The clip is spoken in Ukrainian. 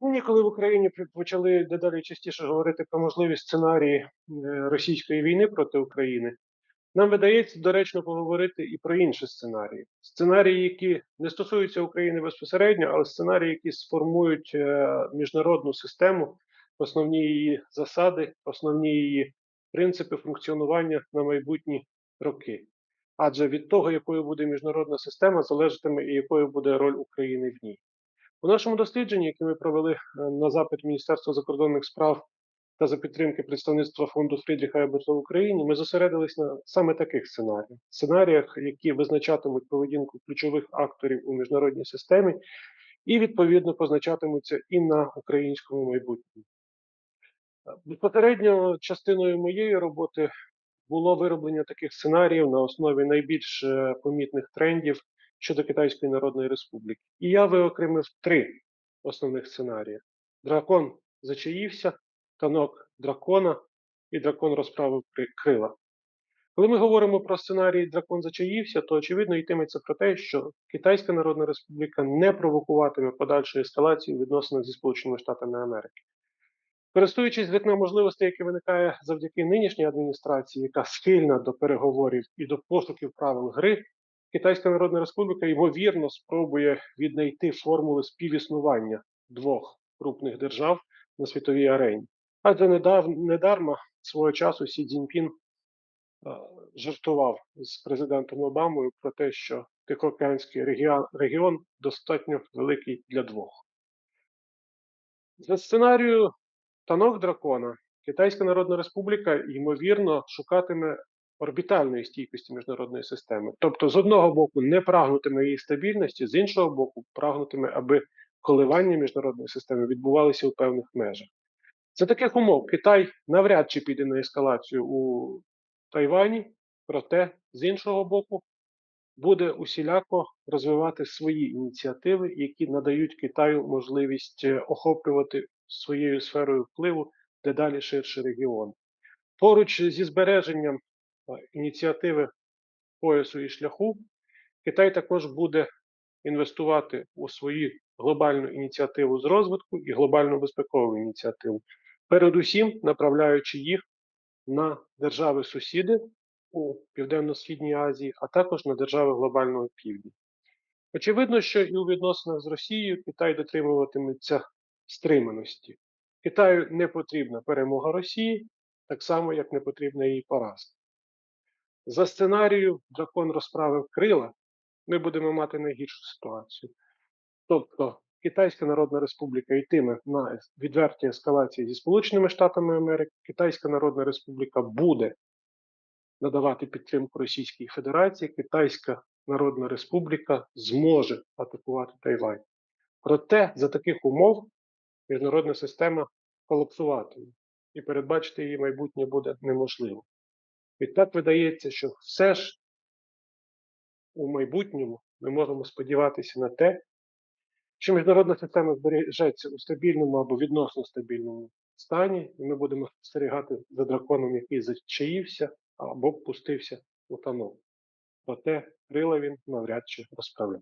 Нині, коли в Україні почали дедалі частіше говорити про можливі сценарії е, російської війни проти України, нам видається доречно поговорити і про інші сценарії. Сценарії, які не стосуються України безпосередньо, але сценарії, які сформують е, міжнародну систему, основні її засади, основні її принципи функціонування на майбутні роки. Адже від того, якою буде міжнародна система, залежатиме і якою буде роль України в ній. У нашому дослідженні, яке ми провели е, на запит Міністерства закордонних справ та за підтримки представництва фонду Фрідріха Еберта в Україні, ми зосередились на саме таких сценаріях, сценаріях, які визначатимуть поведінку ключових акторів у міжнародній системі, і відповідно позначатимуться і на українському майбутньому. Е, Безпосередньо частиною моєї роботи було вироблення таких сценаріїв на основі найбільш е, помітних трендів щодо Китайської Народної Республіки. І я виокремив три основних сценарії: дракон зачаївся, танок дракона і дракон розправив крила. Коли ми говоримо про сценарій Дракон зачаївся, то очевидно йтиметься про те, що Китайська Народна Республіка не провокуватиме подальшої ескалації відносинах зі Сполученими Штатами Америки. Користуючись вікном можливостей, яке виникає завдяки нинішній адміністрації, яка схильна до переговорів і до пошуків правил гри, Китайська Народна Республіка ймовірно спробує віднайти формули співіснування двох крупних держав на світовій арені. Адже недарма свого часу Сі Цзіньпін е, жартував з президентом Обамою про те, що Тихоокеанський регіон достатньо великий для двох. За сценарію Танок дракона Китайська Народна Республіка ймовірно шукатиме орбітальної стійкості міжнародної системи. Тобто, з одного боку, не прагнутиме її стабільності, з іншого боку, прагнутиме, аби коливання міжнародної системи відбувалися у певних межах. За таких умов Китай навряд чи піде на ескалацію у Тайвані, проте з іншого боку, буде усіляко розвивати свої ініціативи, які надають Китаю можливість е, охоплювати своєю сферою впливу дедалі ширший регіон. Поруч зі збереженням ініціативи поясу і шляху, Китай також буде інвестувати у свою глобальну ініціативу з розвитку і глобальну безпекову ініціативу, передусім направляючи їх на держави-сусіди у Південно-Східній Азії, а також на держави глобального півдня. Очевидно, що і у відносинах з Росією Китай дотримуватиметься стриманості. Китаю не потрібна перемога Росії, так само, як не потрібна її поразка. За сценарією дракон розправив крила, ми будемо мати найгіршу ситуацію. Тобто Китайська Народна Республіка йтиме на відверті ескалації зі Сполученими Штатами Америки, Китайська Народна Республіка буде надавати підтримку Російській Федерації, Китайська Народна Республіка зможе атакувати Тайвань. Проте за таких умов міжнародна система колапсуватиме, і передбачити її майбутнє буде неможливо. Відтак видається, що все ж у майбутньому ми можемо сподіватися на те, що міжнародна система збережеться у стабільному або відносно стабільному стані, і ми будемо спостерігати за драконом, який зачаївся або пустився у танок. Проте крила він навряд чи розправив.